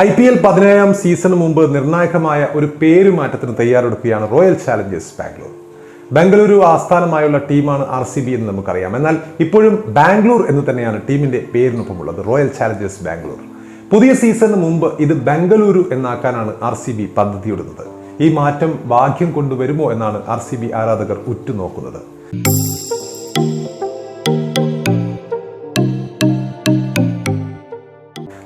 I P L പതിനേഴാം സീസണിന് മുമ്പ് നിർണായകമായ ഒരു പേരുമാറ്റത്തിന് തയ്യാറെടുക്കുകയാണ് റോയൽ ചാലഞ്ചേഴ്സ് ബാംഗ്ലൂർ. ബംഗളൂരു ആസ്ഥാനമായുള്ള ടീമാണ് ആർ സി ബി എന്ന് നമുക്കറിയാം. എന്നാൽ ഇപ്പോഴും ബാംഗ്ലൂർ എന്ന് തന്നെയാണ് ടീമിന്റെ പേരിനൊപ്പമുള്ളത് റോയൽ ചാലഞ്ചേഴ്സ് ബാംഗ്ലൂർ. പുതിയ സീസണിന് മുമ്പ് ഇത് ബംഗളൂരു എന്നാക്കാനാണ് ആർ സി ബി പദ്ധതിയിടുന്നത്. ഈ മാറ്റം ഭാഗ്യം കൊണ്ടുവരുമോ എന്നാണ് ആർ സി ബി ആരാധകർ ഉറ്റുനോക്കുന്നത്.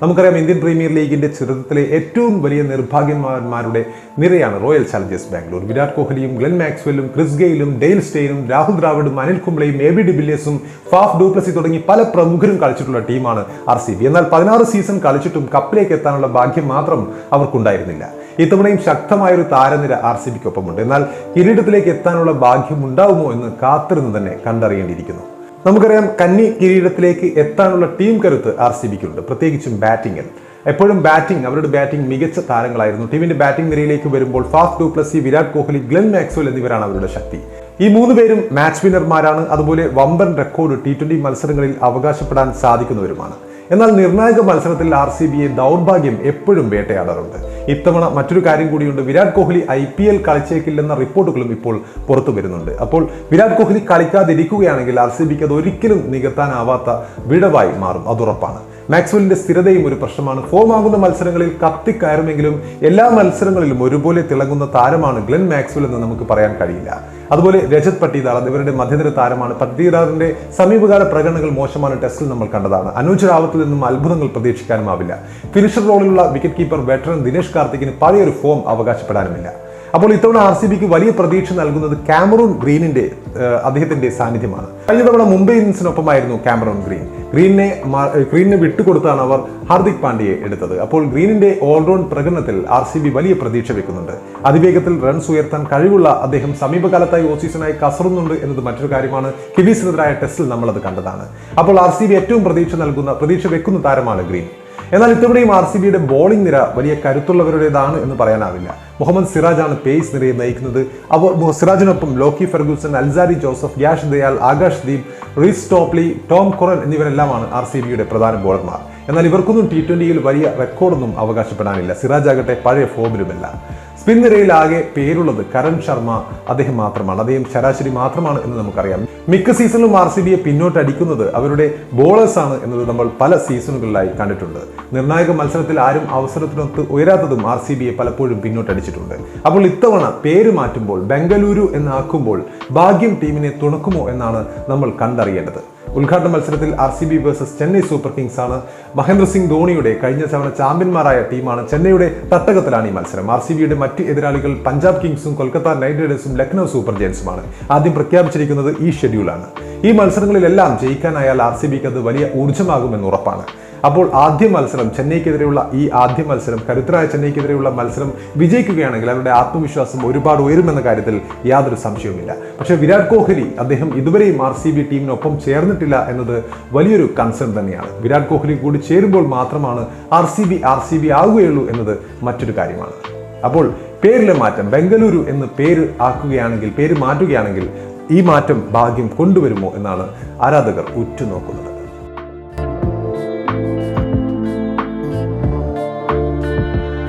നമുക്കറിയാം ഇന്ത്യൻ പ്രീമിയർ ലീഗിന്റെ ചരിത്രത്തിലെ ഏറ്റവും വലിയ നിർഭാഗ്യന്മാരുടെ നിരയാണ് റോയൽ ചലഞ്ചേഴ്സ് ബാംഗ്ലൂർ. വിരാട് കോഹ്ലിയും ഗ്ലെൻ മാക്സ്വെല്ലും ക്രിസ് ഗെയിലും ഡെയിൽ സ്റ്റെയിനും രാഹുൽ ദ്രാവിഡും അനിൽ കുംബ്ലയും എ ബി ഡിബില്യസും ഫാഫ് ഡൂപ്ലസി തുടങ്ങി പല പ്രമുഖരും കളിച്ചിട്ടുള്ള ടീമാണ് ആർ സി ബി. എന്നാൽ പതിനാറ് സീസൺ കളിച്ചിട്ടും കപ്പിലേക്ക് എത്താനുള്ള ഭാഗ്യം മാത്രം അവർക്കുണ്ടായിരുന്നില്ല. ഇത്തവണയും ശക്തമായൊരു താരനിര ആർ സി ബിക്കൊപ്പമുണ്ട്. എന്നാൽ കിരീടത്തിലേക്ക് എത്താനുള്ള ഭാഗ്യം ഉണ്ടാവുമോ എന്ന് കാത്തിരുന്ന് തന്നെ കണ്ടറിയേണ്ടിയിരിക്കുന്നു. നമുക്കറിയാം കന്നി കിരീടത്തിലേക്ക് എത്താനുള്ള ടീം കരുത്ത് ആർ സി ബിക്കുണ്ട് പ്രത്യേകിച്ചും ബാറ്റിങ്ങിൽ. എപ്പോഴും ബാറ്റിംഗ് അവരുടെ ബാറ്റിംഗ് മികച്ച താരങ്ങളായിരുന്നു. ടീമിന്റെ ബാറ്റിംഗ് നിരയിലേക്ക് വരുമ്പോൾ fast du Plessis Virat Kohli Glenn Maxwell എന്നിവരാണ് അവരുടെ ശക്തി. ഈ മൂന്ന് പേരും മാച്ച് വിന്നർമാരാണ്. അതുപോലെ വമ്പൻ റെക്കോർഡ് ടി ട്വന്റി മത്സരങ്ങളിൽ അവകാശപ്പെടാൻ സാധിക്കുന്നവരുമാണ്. എന്നാൽ നിർണായക മത്സരത്തിൽ ആർ സി ബിയെ ദൗർഭാഗ്യം എപ്പോഴും വേട്ടയാടാറുണ്ട്. ഇത്തവണ മറ്റൊരു കാര്യം കൂടിയുണ്ട്. Virat Kohli I P L കളിച്ചേക്കില്ലെന്ന റിപ്പോർട്ടുകളും ഇപ്പോൾ പുറത്തു വരുന്നുണ്ട്. അപ്പോൾ വിരാട് കോഹ്ലി കളിക്കാതിരിക്കുകയാണെങ്കിൽ ആർ സി ബിക്ക് അത് ഒരിക്കലും നികത്താനാവാത്ത വിടവായി മാറും. അതുറപ്പാണ് മാക്സ്വെല്ലിന്റെ സ്ഥിരതയും ഒരു പ്രശ്നമാണ്. ഫോം ആകുന്ന മത്സരങ്ങളിൽ കത്തിക്കയറുമെങ്കിലും എല്ലാ മത്സരങ്ങളിലും ഒരുപോലെ തിളങ്ങുന്ന താരമാണ് ഗ്ലെൻ മാക്സ്വെൽ എന്ന് നമുക്ക് പറയാൻ കഴിയില്ല. അതുപോലെ രജത് പട്ടീദാർ ഇവരുടെ മധ്യനിര താരമാണ്. പട്ടീദാറിന്റെ സമീപകാല പ്രകടനങ്ങൾ മോശമാണ്. ടെസ്റ്റിൽ നമ്മൾ കണ്ടതാണ്. അനുജ് റാവത്തിൽ നിന്നും അത്ഭുതങ്ങൾ പ്രതീക്ഷിക്കാനുമാവില്ല. ഫിനിഷർ റോളിലുള്ള വിക്കറ്റ് കീപ്പർ വെറ്ററൻ ദിനേഷ് കാർത്തിക്കിന് പഴയൊരു ഫോം അവകാശപ്പെടാനുമില്ല. അപ്പോൾ ഇത്തവണ ആർ സി ബിക്ക് വലിയ പ്രതീക്ഷ നൽകുന്നത് കാമറൂൺ ഗ്രീനിന്റെ അദ്ദേഹത്തിന്റെ സാന്നിധ്യമാണ്. കഴിഞ്ഞ തവണ മുംബൈ ഇന്ത്യൻസിനൊപ്പമായിരുന്നു കാമറൂൺ ഗ്രീൻ. ഗ്രീനെ ഗ്രീനെ വിട്ടുകൊടുത്താണ് അവർ ഹാർദിക് പാണ്ഡ്യയെ എടുത്തത്. അപ്പോൾ ഗ്രീനിന്റെ ഓൾറൗണ്ട് പ്രകടനത്തിൽ ആർ സി ബി വലിയ പ്രതീക്ഷ വെക്കുന്നുണ്ട്. അതിവേഗത്തിൽ റൺസ് ഉയർത്താൻ കഴിവുള്ള അദ്ദേഹം സമീപകാലത്തായി ഓസീസണായി കസറുന്നുണ്ട് എന്നത് മറ്റൊരു കാര്യമാണ്. കിവീസിനെതിരായ ടെസ്റ്റിൽ നമ്മളത് കണ്ടതാണ്. അപ്പോൾ ആർ സി ബി ഏറ്റവും പ്രതീക്ഷ നൽകുന്ന പ്രതീക്ഷ വെക്കുന്ന താരമാണ് ഗ്രീൻ. എന്നാൽ ഇത്തവണയും ആർ സി ബിയുടെ ബോളിംഗ് നിര വലിയ കരുത്തുള്ളവരുടേതാണ് എന്ന് പറയാനാവില്ല. മുഹമ്മദ് സിറാജാണ് പേസ് നിരയെ നയിക്കുന്നത്. അവർ സിറാജിനൊപ്പം Lockie Ferguson Alzarri Joseph Yash Dayal Akash Deep Reece Topley Tom Curran എന്നിവരെല്ലാമാണ് R C ബിയുടെ പ്രധാന ബോളർമാർ എന്നാൽ ഇവർക്കൊന്നും ടി ട്വന്റിയിൽ വലിയ റെക്കോർഡൊന്നും അവകാശപ്പെടാനില്ല. സിറാജ് ആകട്ടെ പഴയ ഫോമിലുമല്ല സ്പിൻ നിരയിൽ ആകെ പേരുള്ളത് കരൺ ശർമ്മ. അദ്ദേഹം മാത്രമാണ്. അദ്ദേഹം ശരാശരി മാത്രമാണ് എന്ന് നമുക്കറിയാം. മിക്ക സീസണിലും ആർ സി ബിയെ പിന്നോട്ട് അടിക്കുന്നത് അവരുടെ ബോളേഴ്സ് ആണ് എന്നത് നമ്മൾ പല സീസണുകളിലായി കണ്ടിട്ടുണ്ട്. നിർണായക മത്സരത്തിൽ ആരും അവസരത്തിനൊത്ത് ഉയരാത്തതും ആർ സി ബിയെ പലപ്പോഴും പിന്നോട്ടടിച്ചിട്ടുണ്ട്. അപ്പോൾ ഇത്തവണ പേര് മാറ്റുമ്പോൾ ബംഗളൂരു എന്നാക്കുമ്പോൾ ഭാഗ്യം ടീമിനെ തുണക്കുമോ എന്നാണ് നമ്മൾ കണ്ടറിയേണ്ടത്. ഉദ്ഘാടന മത്സരത്തിൽ R C B versus Chennai super kings ആണ്. മഹേന്ദ്ര സിംഗ് ധോണിയുടെ കഴിഞ്ഞ തവണ ചാമ്പ്യന്മാരായ ടീമാണ് ചെന്നൈയുടെ തട്ടകത്തിലാണ് ഈ മത്സരം. ആർ സി ബിയുടെ മറ്റ് എതിരാളികൾ പഞ്ചാബ് കിങ്സും കൊൽക്കത്ത നൈറ്റ് റൈഡേഴ്സും ലക്നൗ സൂപ്പർ ജയൻസുമാണ്. ആദ്യം പ്രഖ്യാപിച്ചിരിക്കുന്നത് ഈ ഷെഡ്യൂളാണ്. ഈ മത്സരങ്ങളിലെല്ലാം ജയിക്കാനായാൽ ആർ സി ബിക്ക് അത് വലിയ ഊർജമാകുമെന്ന് ഉറപ്പാണ്. അപ്പോൾ ആദ്യ മത്സരം ചെന്നൈക്കെതിരെയുള്ള ഈ ആദ്യ മത്സരം കരുത്തരായ ചെന്നൈക്കെതിരെയുള്ള മത്സരം വിജയിക്കുകയാണെങ്കിൽ അവരുടെ ആത്മവിശ്വാസം ഒരുപാട് ഉയരുമെന്ന കാര്യത്തിൽ യാതൊരു സംശയവുമില്ല. പക്ഷേ വിരാട് കോഹ്ലി അദ്ദേഹം ഇതുവരെയും ആർ സി ബി ടീമിനൊപ്പം ചേർന്നിട്ടില്ല എന്നത് വലിയൊരു കൺസേൺ തന്നെയാണ്. വിരാട് കോഹ്ലി കൂടി ചേരുമ്പോൾ മാത്രമാണ് R C B R C B ആവുകയുള്ളൂ എന്നത് മറ്റൊരു കാര്യമാണ്. അപ്പോൾ പേരിലെ മാറ്റം ബംഗളൂരു എന്ന് പേര് ആക്കുകയാണെങ്കിൽ പേര് മാറ്റുകയാണെങ്കിൽ ഈ മാറ്റം ഭാഗ്യം കൊണ്ടുവരുമോ എന്നാണ് ആരാധകർ ഉറ്റുനോക്കുന്നത്.